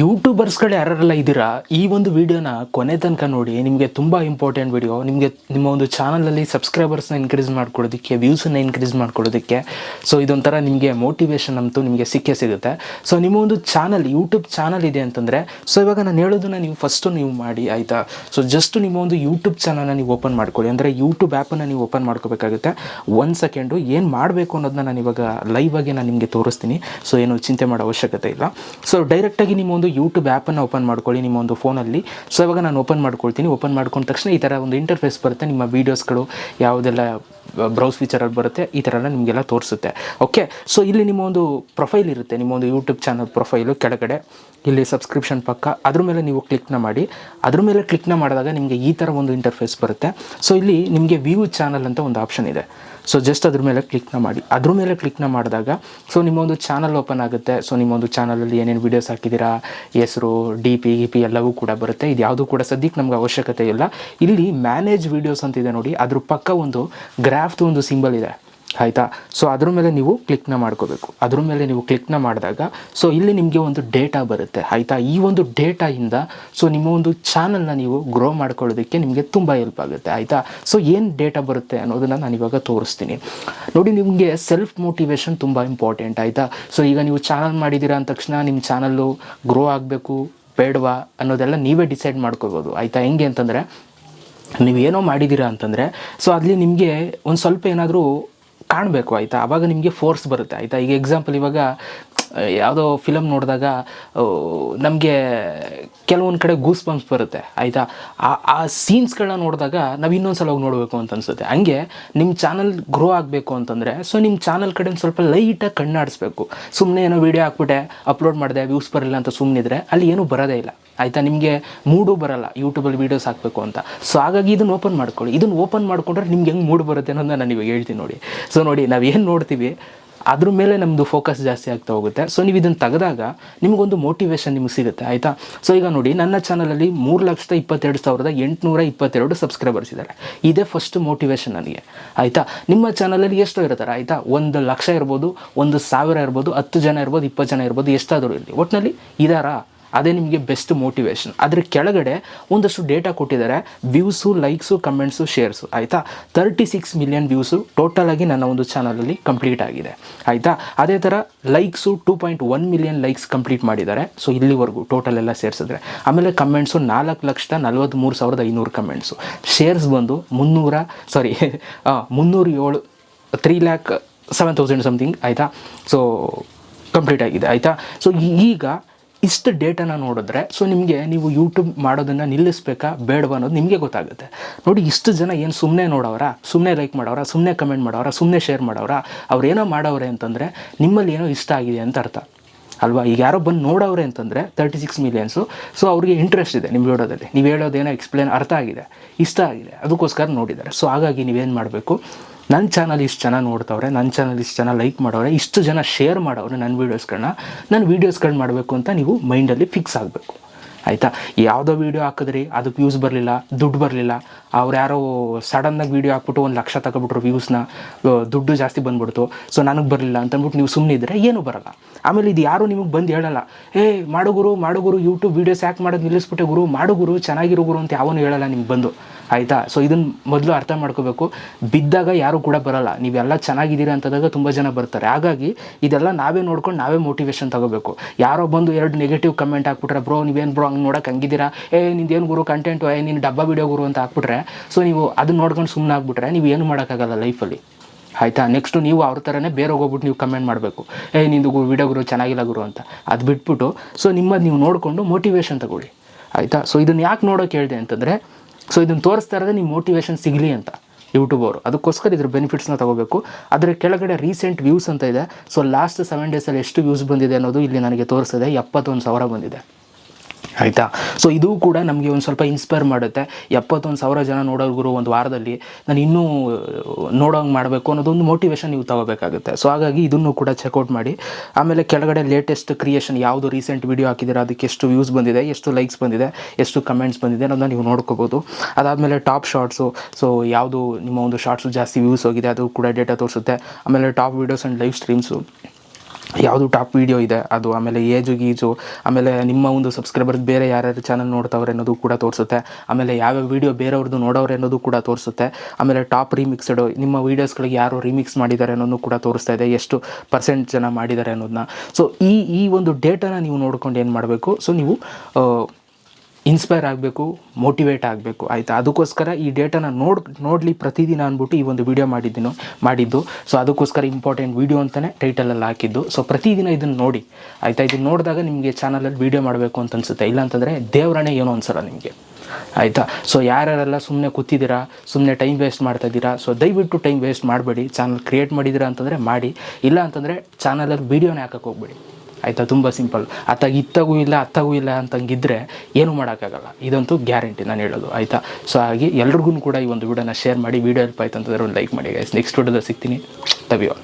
ಯೂಟ್ಯೂಬರ್ಸ್ಗಳು ಯಾರೆಲ್ಲ ಇದ್ದೀರಾ, ಈ ಒಂದು ವಿಡಿಯೋನ ಕೊನೆ ತನಕ ನೋಡಿ, ನಿಮಗೆ ತುಂಬ ಇಂಪಾರ್ಟೆಂಟ್ ವಿಡಿಯೋ ನಿಮಗೆ ನಿಮ್ಮ ಒಂದು ಚಾನಲಲ್ಲಿ ಸಬ್ಸ್ಕ್ರೈಬರ್ಸ್ನ ಇನ್ಕ್ರೀಸ್ ಮಾಡ್ಕೊಳ್ಳೋದಕ್ಕೆ ವ್ಯೂಸನ್ನ ಇನ್ಕ್ರೀಸ್ ಮಾಡ್ಕೊಳ್ಳೋದಕ್ಕೆ ಸೊ ಇದೊಂಥರ ನಿಮಗೆ ಮೋಟಿವೇಶನ್ ಅಂತೂ ನಿಮಗೆ ಸಿಕ್ಕೇ ಸಿಗುತ್ತೆ. ಸೊ ನಿಮ್ಮ ಒಂದು ಚಾನಲ್ ಯೂಟ್ಯೂಬ್ ಚಾನಲ್ ಇದೆ ಅಂತಂದರೆ ಸೊ ಇವಾಗ ನಾನು ಹೇಳೋದನ್ನ ನೀವು ಫಸ್ಟು ನೀವು ಮಾಡಿ, ಆಯಿತಾ? ಸೊ ಜಸ್ಟ್ ನಿಮ್ಮ ಒಂದು ಯೂಟ್ಯೂಬ್ ಚಾನಲ್ನ ನೀವು ಓಪನ್ ಮಾಡ್ಕೊಳ್ಳಿ. ಅಂದರೆ ಯೂಟ್ಯೂಬ್ ಆ್ಯಪನ್ನು ನೀವು ಓಪನ್ ಮಾಡ್ಕೋಬೇಕಾಗುತ್ತೆ. ಒಂದು ಸೆಕೆಂಡು ಏನು ಮಾಡಬೇಕು ಅನ್ನೋದನ್ನ ನಾನು ಇವಾಗ ಲೈವ್ ಆಗಿ ನಾನು ನಿಮಗೆ ತೋರಿಸ್ತೀನಿ. ಸೊ ಏನು ಚಿಂತೆ ಮಾಡೋ ಅವಶ್ಯಕತೆ ಇಲ್ಲ. ಸೊ ಡೈರೆಕ್ಟಾಗಿ ನಿಮ್ಮ ಒಂದು ಯೂಟ್ಯೂಬ್ ಆ್ಯಪನ್ನು ಓಪನ್ ಮಾಡ್ಕೊಳ್ಳಿ ನಿಮ್ಮ ಒಂದು ಫೋನಲ್ಲಿ ಸೊ ಇವಾಗ ನಾನು ಓಪನ್ ಮಾಡ್ಕೊಳ್ತೀನಿ. ಓಪನ್ ಮಾಡ್ಕೊಂಡ ತಕ್ಷಣ ಈ ಥರ ಒಂದು ಇಂಟರ್ಫೇಸ್ ಬರುತ್ತೆ. ನಿಮ್ಮ ವೀಡಿಯೋಸ್ಗಳು ಯಾವುದೆಲ್ಲ ಬ್ರೌಸ್ ಫೀಚರಲ್ಲಿ ಬರುತ್ತೆ, ಈ ಥರ ಎಲ್ಲ ನಿಮಗೆಲ್ಲ ತೋರಿಸುತ್ತೆ. ಓಕೆ ಸೊ ಇಲ್ಲಿ ನಿಮ್ಮ ಒಂದು ಪ್ರೊಫೈಲ್ ಇರುತ್ತೆ ನಿಮ್ಮ ಒಂದು ಯೂಟ್ಯೂಬ್ ಚಾನಲ್ ಪ್ರೊಫೈಲು ಕೆಳಗಡೆ. ಇಲ್ಲಿ ಸಬ್ಸ್ಕ್ರಿಪ್ಷನ್ ಪಕ್ಕ. ಅದ್ರ ಮೇಲೆ ನೀವು ಕ್ಲಿಕ್ನ ಮಾಡಿ. ಅದ್ರ ಮೇಲೆ ಕ್ಲಿಕ್ನ ಮಾಡಿದಾಗ ನಿಮಗೆ ಈ ಥರ ಒಂದು ಇಂಟರ್ಫೇಸ್ ಬರುತ್ತೆ. ಸೊ ಇಲ್ಲಿ ನಿಮಗೆ ವ್ಯೂ ಚಾನಲ್ ಅಂತ ಒಂದು ಆಪ್ಷನ್ ಇದೆ. ಸೊ ಜಸ್ಟ್ ಅದ್ರ ಮೇಲೆ ಕ್ಲಿಕ್ನ ಮಾಡಿ. ಅದ್ರ ಮೇಲೆ ಕ್ಲಿಕ್ನ ಮಾಡಿದಾಗ ಸೊ ನಿಮ್ಮ ಒಂದು ಚಾನಲ್ ಓಪನ್ ಆಗುತ್ತೆ. ಸೊ ನಿಮ್ಮ ಒಂದು ಚಾನಲಲ್ಲಿ ಏನೇನು ವೀಡಿಯೋಸ್ ಹಾಕಿದ್ದೀರಾ, ಹೆಸರು ಡಿ ಪಿ ಗಿ ಪಿ ಎಲ್ಲವೂ ಕೂಡ ಬರುತ್ತೆ. ಇದು ಯಾವುದು ಕೂಡ ಸದ್ಯಕ್ಕೆ ನಮ್ಗೆ ಅವಶ್ಯಕತೆ ಇಲ್ಲ. ಇಲ್ಲಿ ಮ್ಯಾನೇಜ್ ವೀಡಿಯೋಸ್ ಅಂತಿದೆ ನೋಡಿ, ಅದ್ರ ಪಕ್ಕ ಒಂದು ಗ್ರಾಫ್ದು ಒಂದು ಸಿಂಬಲ್ ಇದೆ, ಆಯಿತಾ? ಸೊ ಅದ್ರ ಮೇಲೆ ನೀವು ಕ್ಲಿಕ್ನ ಮಾಡ್ಕೋಬೇಕು. ಅದ್ರ ಮೇಲೆ ನೀವು ಕ್ಲಿಕ್ನ ಮಾಡಿದಾಗ ಸೊ ಇಲ್ಲಿ ನಿಮಗೆ ಒಂದು ಡೇಟಾ ಬರುತ್ತೆ, ಆಯಿತಾ? ಈ ಒಂದು ಡೇಟಾಯಿಂದ ಸೊ ನಿಮ್ಮ ಒಂದು ಚಾನಲ್ನ ನೀವು ಗ್ರೋ ಮಾಡ್ಕೊಳ್ಳೋದಕ್ಕೆ ನಿಮಗೆ ತುಂಬ ಹೆಲ್ಪ್ ಆಗುತ್ತೆ, ಆಯಿತಾ? ಸೊ ಏನು ಡೇಟಾ ಬರುತ್ತೆ ಅನ್ನೋದನ್ನು ನಾನು ಇವಾಗ ತೋರಿಸ್ತೀನಿ. ನೋಡಿ, ನಿಮಗೆ ಸೆಲ್ಫ್ ಮೋಟಿವೇಶನ್ ತುಂಬ ಇಂಪಾರ್ಟೆಂಟ್ ಆಯಿತಾ? ಸೊ ಈಗ ನೀವು ಚಾನಲ್ ಮಾಡಿದ್ದೀರಾ ಅಂದ ತಕ್ಷಣ ನಿಮ್ಮ ಚಾನಲ್ಲು ಗ್ರೋ ಆಗಬೇಕು, ಬೇಡವಾ ಅನ್ನೋದೆಲ್ಲ ನೀವೇ ಡಿಸೈಡ್ ಮಾಡ್ಕೋಬೋದು ಆಯಿತಾ? ಹೆಂಗೆ ಅಂತಂದರೆ ನೀವೇನೋ ಮಾಡಿದ್ದೀರಾ ಅಂತಂದರೆ ಸೊ ಅಲ್ಲಿ ನಿಮಗೆ ಒಂದು ಸ್ವಲ್ಪ ಏನಾದರೂ ಕಾಣಬೇಕು, ಆಯಿತಾ? ಆವಾಗ ನಿಮಗೆ ಫೋರ್ಸ್ ಬರುತ್ತೆ, ಆಯಿತಾ? ಈಗ ಎಕ್ಸಾಂಪಲ್ ಇವಾಗ ಯಾವುದೋ ಫಿಲಮ್ ನೋಡಿದಾಗ ನಮಗೆ ಕೆಲವೊಂದು ಕಡೆ ಗೂಸ್ ಬಂಪ್ಸ್ ಬರುತ್ತೆ, ಆಯಿತಾ? ಆ ಆ ಸೀನ್ಸ್ಗಳನ್ನ ನೋಡಿದಾಗ ನಾವು ಇನ್ನೊಂದು ಸಲ ಹೋಗಿ ನೋಡಬೇಕು ಅಂತ ಅನಿಸುತ್ತೆ. ಹಂಗೆ ನಿಮ್ಮ ಚಾನಲ್ ಗ್ರೋ ಆಗಬೇಕು ಅಂತಂದರೆ ಸೊ ನಿಮ್ಮ ಚಾನಲ್ ಕಡೆ ಸ್ವಲ್ಪ ಲೈಟಾಗಿ ಕಣ್ಣಾಡಿಸ್ಬೇಕು. ಸುಮ್ಮನೆ ಏನೋ ವೀಡಿಯೋ ಹಾಕ್ಬಿಟ್ಟೆ ಅಪ್ಲೋಡ್ ಮಾಡಿದೆ ವ್ಯೂಸ್ ಬರಲಿಲ್ಲ ಅಂತ ಸುಮ್ಮನಿದ್ರೆ ಅಲ್ಲಿ ಏನೂ ಬರೋದೇ ಇಲ್ಲ. ಆಯಿತಾ? ನಿಮಗೆ ಮೂಡು ಬರಲ್ಲ ಯೂಟ್ಯೂಬಲ್ಲಿ ವೀಡಿಯೋಸ್ ಹಾಕಬೇಕು ಅಂತ. ಸೊ ಹಾಗಾಗಿ ಇದನ್ನು ಓಪನ್ ಮಾಡ್ಕೊಳ್ಳಿ. ಇದನ್ನು ಓಪನ್ ಮಾಡಿಕೊಂಡ್ರೆ ನಿಮ್ಗೆ ಹೆಂಗೆ ಮೂಡ್ ಬರುತ್ತೆ ಅನ್ನೋದನ್ನ ನಾನು ಇವಾಗ ಹೇಳ್ತೀನಿ ನೋಡಿ. ಸೊ ನೋಡಿ, ನಾವು ಏನು ನೋಡ್ತೀವಿ ಅದ್ರ ಮೇಲೆ ನಮ್ಮದು ಫೋಕಸ್ ಜಾಸ್ತಿ ಆಗ್ತಾ ಹೋಗುತ್ತೆ. ಸೊ ನೀವು ಇದನ್ನು ತೆಗೆದಾಗ ನಿಮಗೊಂದು ಮೋಟಿವೇಶನ್ ನಿಮ್ಗೆ ಸಿಗುತ್ತೆ, ಆಯಿತಾ? ಸೊ ಈಗ ನೋಡಿ, ನನ್ನ ಚಾನಲಲ್ಲಿ ಮೂರು ಲಕ್ಷದ ಇಪ್ಪತ್ತೆರಡು ಸಾವಿರದ ಎಂಟುನೂರ ಇಪ್ಪತ್ತೆರಡು ಸಬ್ಸ್ಕ್ರೈಬರ್ಸ್ ಇದ್ದಾರೆ ಇದೇ ಫಸ್ಟ್ ಮೋಟಿವೇಶನ್ ನನಗೆ, ಆಯಿತಾ? ನಿಮ್ಮ ಚಾನಲಲ್ಲಿ ಎಷ್ಟು ಇರ್ತಾರೆ, ಆಯಿತಾ? ಒಂದು ಲಕ್ಷ ಇರ್ಬೋದು, ಒಂದು ಸಾವಿರ ಇರ್ಬೋದು, ಹತ್ತು ಜನ ಇರ್ಬೋದು, ಇಪ್ಪತ್ತು ಜನ ಇರ್ಬೋದು, ಎಷ್ಟಾದರೂ ಇರಲಿ. ಒಟ್ಟಿನಲ್ಲಿ ಇದಾರಾ? ಅದೇ ನಿಮಗೆ ಬೆಸ್ಟ್ ಮೋಟಿವೇಶನ್ ಅದ್ರ ಕೆಳಗಡೆ ಒಂದಷ್ಟು ಡೇಟಾ ಕೊಟ್ಟಿದ್ದಾರೆ ವ್ಯೂಸು ಲೈಕ್ಸು ಕಮೆಂಟ್ಸು ಶೇರ್ಸು ಆಯಿತಾ? ತರ್ಟಿ ಸಿಕ್ಸ್ ಮಿಲಿಯನ್ ವ್ಯೂಸು ಟೋಟಲಾಗಿ ನನ್ನ ಒಂದು ಚಾನಲಲ್ಲಿ ಕಂಪ್ಲೀಟ್ ಆಗಿದೆ. ಆಯಿತಾ? ಅದೇ ಥರ likes two point one million likes complete ಮಾಡಿದ್ದಾರೆ. ಸೊ ಇಲ್ಲಿವರೆಗೂ ಟೋಟಲ್ ಎಲ್ಲ ಸೇರಿಸಿದ್ರೆ. ಆಮೇಲೆ ಕಮೆಂಟ್ಸು ನಾಲ್ಕು ಲಕ್ಷದ ನಲ್ವತ್ತ್ಮೂರು ಸಾವಿರದ ಐನೂರು ಕಮೆಂಟ್ಸು ಶೇರ್ಸ್ ಬಂದು ಮುನ್ನೂರ ಸಾರಿ ಮುನ್ನೂರ ಏಳು three lakh seven thousand something ಆಯಿತಾ? ಸೊ ಕಂಪ್ಲೀಟ್ ಆಗಿದೆ, ಆಯಿತಾ? ಸೊ ಈಗ ಇಷ್ಟು ಡೇಟಾನ ನೋಡಿದ್ರೆ ಸೊ ನಿಮಗೆ ನೀವು ಯೂಟ್ಯೂಬ್ ಮಾಡೋದನ್ನು ನಿಲ್ಲಿಸ್ಬೇಕಾ ಬೇಡವಾ ಅನ್ನೋದು ನಿಮಗೆ ಗೊತ್ತಾಗುತ್ತೆ. ನೋಡಿ, ಇಷ್ಟು ಜನ ಏನು ಸುಮ್ಮನೆ ನೋಡೋರ ಸುಮ್ಮನೆ ಲೈಕ್ ಮಾಡೋರ ಸುಮ್ಮನೆ ಕಮೆಂಟ್ ಮಾಡೋರ ಸುಮ್ಮನೆ ಶೇರ್ ಮಾಡೋರ ಅವ್ರು ಏನೋ ಮಾಡೋರೆ ಅಂತಂದರೆ, ನಿಮ್ಮಲ್ಲಿ ಏನೋ ಇಷ್ಟ ಆಗಿದೆ ಅಂತ ಅರ್ಥ. ಅಲ್ವಾ? ಈಗ ಯಾರೋ ಬಂದು ನೋಡೋರೆ ಅಂತಂದರೆ ತರ್ಟಿ ಸಿಕ್ಸ್ ಮಿಲಿಯನ್ಸು ಸೊ ಅವ್ರಿಗೆ ಇಂಟ್ರೆಸ್ಟ್ ಇದೆ ನಿಮ್ಮ ವಿಡಿಯೋದಲ್ಲಿ. ನೀವು ಹೇಳೋದೇನೋ ಎಕ್ಸ್ಪ್ಲೇನ್ ಅರ್ಥ ಆಗಿದೆ. ಇಷ್ಟ ಆಗಿದೆ. ಅದಕ್ಕೋಸ್ಕರ ನೋಡಿದ್ದಾರೆ. ಸೊ ಹಾಗಾಗಿ ನೀವೇನು ಮಾಡಬೇಕು? ನನ್ನ ಚಾನಲ್ ಇಷ್ಟು ಜನ ನೋಡ್ತವ್ರೆ ನನ್ನ ಚಾನಲ್ ಇಷ್ಟು ಜನ ಲೈಕ್ ಮಾಡೋರೆ, ಇಷ್ಟು ಜನ ಶೇರ್ ಮಾಡೋರೆ ನನ್ನ ವೀಡಿಯೋಸ್ಗಳನ್ನ ನಾನು ವೀಡಿಯೋಸ್ಗಳನ್ನ ಮಾಡಬೇಕು ಅಂತ ನೀವು ಮೈಂಡಲ್ಲಿ ಫಿಕ್ಸ್ ಆಗಬೇಕು. ಆಯಿತಾ? ಯಾವುದೋ ವೀಡಿಯೋ ಹಾಕಿದ್ರಿ ಅದಕ್ಕೆ ವ್ಯೂಸ್ ಬರಲಿಲ್ಲ, ದುಡ್ಡು ಬರಲಿಲ್ಲ, ಅವ್ರು ಯಾರೋ ಸಡನ್ನಾಗಿ ವೀಡಿಯೋ ಹಾಕ್ಬಿಟ್ಟು ಒಂದು ಲಕ್ಷ ತಗೊಬಿಟ್ರು ವ್ಯೂಸ್ನ ದುಡ್ಡು ಜಾಸ್ತಿ ಬಂದ್ಬಿಡ್ತು ಸೊ ನನಗೆ ಬರಲಿಲ್ಲ ಅಂತಂದ್ಬಿಟ್ಟು ನೀವು ಸುಮ್ಮನೆ ಇದ್ದರೆ ಏನೂ ಬರಲ್ಲ. ಆಮೇಲೆ ಇದು ಯಾರು ನಿಮಗೆ ಬಂದು ಹೇಳಲ್ಲ, ಏ, ಮಾಡು ಗುರು ಮಾಡು ಗುರು ಯೂಟ್ಯೂಬ್ ವೀಡಿಯೋಸ್ ಯಾಕೆ ಮಾಡೋದು ನಿಲ್ಲಿಸ್ಬಿಟ್ಟೆ ಗುರು ಮಾಡುಗುರು ಚೆನ್ನಾಗಿರೋ ಗುರು ಅಂತ ಯಾವನು ಹೇಳಲ್ಲ ನಿಮ್ಗೆ ಬಂದು. ಆಯಿತಾ? ಸೊ ಇದನ್ನು ಮೊದಲು ಅರ್ಥ ಮಾಡ್ಕೋಬೇಕು. ಬಿದ್ದಾಗ ಯಾರೂ ಕೂಡ ಬರಲ್ಲ. ನೀವೆಲ್ಲ ಚೆನ್ನಾಗಿದ್ದೀರಾ ಅಂತದಾಗ ತುಂಬ ಜನ ಬರ್ತಾರೆ. ಹಾಗಾಗಿ, ಇದೆಲ್ಲ ನಾವೇ ನೋಡ್ಕೊಂಡು ನಾವೇ ಮೋಟಿವೇಶನ್ ತಗೋಬೇಕು. ಯಾರೋ ಬಂದು ಎರಡು ನೆಗೆಟಿವ್ ಕಮೆಂಟ್ ಹಾಕ್ಬಿಟ್ರೆ, ಬ್ರೋ, ನೀವೇನು ಬ್ರೋ ಹಂಗೆ ನೋಡೋಕೆ ಹಂಗಿದ್ದೀರಾ? ಏ, ನಿಂದೇನು ಗುರು ಕಂಟೆಂಟು ಏ, ನೀನು ಡಬ್ಬ ವಿಡಿಯೋ ಗುರು ಅಂತ ಹಾಕ್ಬಿಟ್ರೆ ಸೊ ನೀವು ಅದನ್ನ ನೋಡ್ಕೊಂಡು ಸುಮ್ಮನೆ ಆಗ್ಬಿಟ್ರೆ ನೀವು ಏನು ಮಾಡೋಕ್ಕಾಗಲ್ಲ ಲೈಫಲ್ಲಿ ಆಯಿತಾ? ನೆಕ್ಸ್ಟು ನೀವು ಅವ್ರ ಥರನೇ ಬೇರೆ ಹೋಗ್ಬಿಟ್ಟು ನೀವು ಕಮೆಂಟ್ ಮಾಡಬೇಕು. ಏ, ನಿಂದು ವಿಡಿಯೋ ಗುರು ಚೆನ್ನಾಗಿಲ್ಲ ಗುರು ಅಂತ. ಅದು ಬಿಟ್ಬಿಟ್ಟು ಸೊ ನಿಮ್ಮದು ನೀವು ನೋಡಿಕೊಂಡು ಮೋಟಿವೇಶನ್ ತಗೊಳ್ಳಿ. ಆಯಿತಾ? ಸೊ ಇದನ್ನು ಯಾಕೆ ನೋಡೋಕೆ ಹೇಳಿದೆ ಅಂತಂದರೆ ಸೊ ಇದನ್ನು ತೋರಿಸ್ತಾ ಇರೋದೇ ನಿಮ್ಮ ಮೋಟಿವೇಶನ್ ಸಿಗಲಿ ಅಂತ ಯೂಟ್ಯೂಬ್ ಅವರು. ಅದಕ್ಕೋಸ್ಕರ ಇದ್ರ ಬೆನಿಫಿಟ್ಸ್ನ ತಗೋಬೇಕು. ಅದರ ಕೆಳಗಡೆ ರೀಸೆಂಟ್ ವ್ಯೂಸ್ ಅಂತ ಇದೆ. ಸೊ ಲಾಸ್ಟ್ ಸೆವೆನ್ ಡೇಸಲ್ಲಿ ಎಷ್ಟು ವ್ಯೂಸ್ ಬಂದಿದೆ ಅನ್ನೋದು ಇಲ್ಲಿ ನನಗೆ ತೋರಿಸಿದೆ ಎಪ್ಪತ್ತೊಂದು ಸಾವಿರ ಬಂದಿದೆ. ಆಯಿತಾ? ಸೊ ಇದು ಕೂಡ ನಮಗೆ ಒಂದು ಸ್ವಲ್ಪ ಇನ್ಸ್ಪೈರ್ ಮಾಡುತ್ತೆ. ಎಪ್ಪತ್ತೊಂದು ಸಾವಿರ ಜನ ನೋಡೋರ್ಗುರು ಒಂದು ವಾರದಲ್ಲಿ ನಾನು ಇನ್ನೂ ನೋಡೋಂಗೆ ಮಾಡಬೇಕು ಅನ್ನೋದೊಂದು ಮೋಟಿವೇಶನ್ ನೀವು ತಗೋಬೇಕಾಗುತ್ತೆ. ಸೊ ಹಾಗಾಗಿ ಇದನ್ನು ಕೂಡ ಚೆಕ್ಔಟ್ ಮಾಡಿ. ಆಮೇಲೆ ಕೆಳಗಡೆ ಲೇಟೆಸ್ಟ್ ಕ್ರಿಯೇಷನ್ ಯಾವುದು ರೀಸೆಂಟ್ ವೀಡಿಯೋ ಹಾಕಿದ್ದೀರಾ ಅದಕ್ಕೆ ಎಷ್ಟು ವ್ಯೂಸ್ ಬಂದಿದೆ, ಎಷ್ಟು ಲೈಕ್ಸ್ ಬಂದಿದೆ, ಎಷ್ಟು ಕಮೆಂಟ್ಸ್ ಬಂದಿದೆ ಅನ್ನೋದನ್ನ ನೀವು ನೋಡ್ಕೋಬೋದು. ಅದಾದಮೇಲೆ ಟಾಪ್ ಶಾರ್ಟ್ಸು ಸೊ ಯಾವುದು ನಿಮ್ಮ ಒಂದು ಶಾರ್ಟ್ಸು ಜಾಸ್ತಿ ವ್ಯೂಸ್ ಹೋಗಿದೆ, ಅದು ಕೂಡ ಡೇಟಾ ತೋರಿಸುತ್ತೆ. ಆಮೇಲೆ top videos and live streams ಯಾವುದು ಟಾಪ್ ವೀಡಿಯೋ ಇದೆ, ಅದು ಆಮೇಲೆ ಏಜು ಗೀಜು, ಆಮೇಲೆ ನಿಮ್ಮ ಒಂದು ಸಬ್ಸ್ಕ್ರೈಬರ್ ಬೇರೆ ಯಾರ್ಯಾರು ಚಾನಲ್ ನೋಡ್ತಾವ್ರೆ ಅನ್ನೋದು ಕೂಡ ತೋರಿಸುತ್ತೆ. ಆಮೇಲೆ ಯಾವ್ಯಾವ ವೀಡಿಯೋ ಬೇರೆಯವ್ರದ್ದು ನೋಡೋರೆ ಅನ್ನೋದು ಕೂಡ ತೋರಿಸುತ್ತೆ. ಆಮೇಲೆ ಟಾಪ್ ರೀಮಿಕ್ಸ್ಡ್ ನಿಮ್ಮ ವೀಡಿಯೋಸ್ಗಳಿಗೆ ಯಾರು ರೀಮಿಕ್ಸ್ ಮಾಡಿದ್ದಾರೆ ಅನ್ನೋದು ಕೂಡ ತೋರಿಸ್ತಾ ಇದೆ, ಎಷ್ಟು ಪರ್ಸೆಂಟ್ ಜನ ಮಾಡಿದ್ದಾರೆ ಅನ್ನೋದನ್ನ ಸೊ ಈ ಈ ಒಂದು ಡೇಟಾನ ನೀವು ನೋಡ್ಕೊಂಡು ಏನು ಮಾಡಬೇಕು? ಸೊ ನೀವು ಇನ್ಸ್ಪೈರ್ ಆಗಬೇಕು, ಮೋಟಿವೇಟ್ ಆಗಬೇಕು. ಆಯಿತಾ? ಅದಕ್ಕೋಸ್ಕರ ಈ ಡೇಟಾನ ನೋಡ್, ನೋಡಲಿ ಪ್ರತಿದಿನ ಅಂದ್ಬಿಟ್ಟು ಈ ಒಂದು ವಿಡಿಯೋ ಮಾಡಿದ್ದೀನೋ, ಮಾಡಿದ್ದು. ಸೊ ಅದಕ್ಕೋಸ್ಕರ ಇಂಪಾರ್ಟೆಂಟ್ ವಿಡಿಯೋ ಅಂತಲೇ ಟೈಟಲಲ್ಲಿ ಹಾಕಿದ್ದು. ಸೊ ಪ್ರತಿದಿನ ಇದನ್ನು ನೋಡಿ. ಆಯಿತಾ? ಇದನ್ನು ನೋಡಿದಾಗ ನಿಮಗೆ ಚಾನಲಲ್ಲಿ ವಿಡಿಯೋ ಮಾಡಬೇಕು ಅಂತ ಅನಿಸುತ್ತೆ. ಇಲ್ಲಾಂತಂದರೆ ದೇವರಣೆ ಏನೋ ಅನ್ಸಲ್ಲ ನಿಮಗೆ. ಆಯಿತಾ? ಸೊ ಯಾರ್ಯಾರೆಲ್ಲ ಸುಮ್ಮನೆ ಕೂತಿದ್ದೀರಾ ಸುಮ್ಮನೆ ಟೈಮ್ ವೇಸ್ಟ್ ಮಾಡ್ತಾ ಇದ್ದೀರಾ ಸೊ ದಯವಿಟ್ಟು ಟೈಮ್ ವೇಸ್ಟ್ ಮಾಡಬೇಡಿ. ಚಾನಲ್ ಕ್ರಿಯೇಟ್ ಮಾಡಿದ್ದೀರಾ ಅಂತಂದರೆ ಮಾಡಿ. ಇಲ್ಲ ಅಂತಂದರೆ ಚಾನಲಲ್ಲಿ ವೀಡಿಯೋನೇ ಹಾಕಕ್ಕೆ ಹೋಗ್ಬೇಡಿ. ಆಯಿತಾ? ತುಂಬ ಸಿಂಪಲ್. ಅತ್ತಾಗ ಇತ್ತಾಗೂ ಇಲ್ಲ, ಅತ್ತಾಗೂ ಇಲ್ಲ ಅಂತಂಗಿದ್ರೆ ಏನೂ ಮಾಡೋಕ್ಕಾಗಲ್ಲ. ಇದಂತೂ ಗ್ಯಾರಂಟಿ ನಾನು ಹೇಳೋದು, ಆಯಿತಾ? ಸೊ ಹಾಗೆ ಎಲ್ರಿಗೂ ಕೂಡ ಈ ಒಂದು ವಿಡಿಯೋನ ಶೇರ್ ಮಾಡಿ ವಿಡಿಯೋ ಹೆಲ್ಪ್ ಆಯ್ತು ಅಂತಂದ್ರೆ ಒಂದು ಲೈಕ್ ಮಾಡಿ ಗೈಸ್ ನೆಕ್ಸ್ಟ್ ವಿಡಿಯೋದಲ್ಲಿ ಸಿಗ್ತೀನಿ. Love you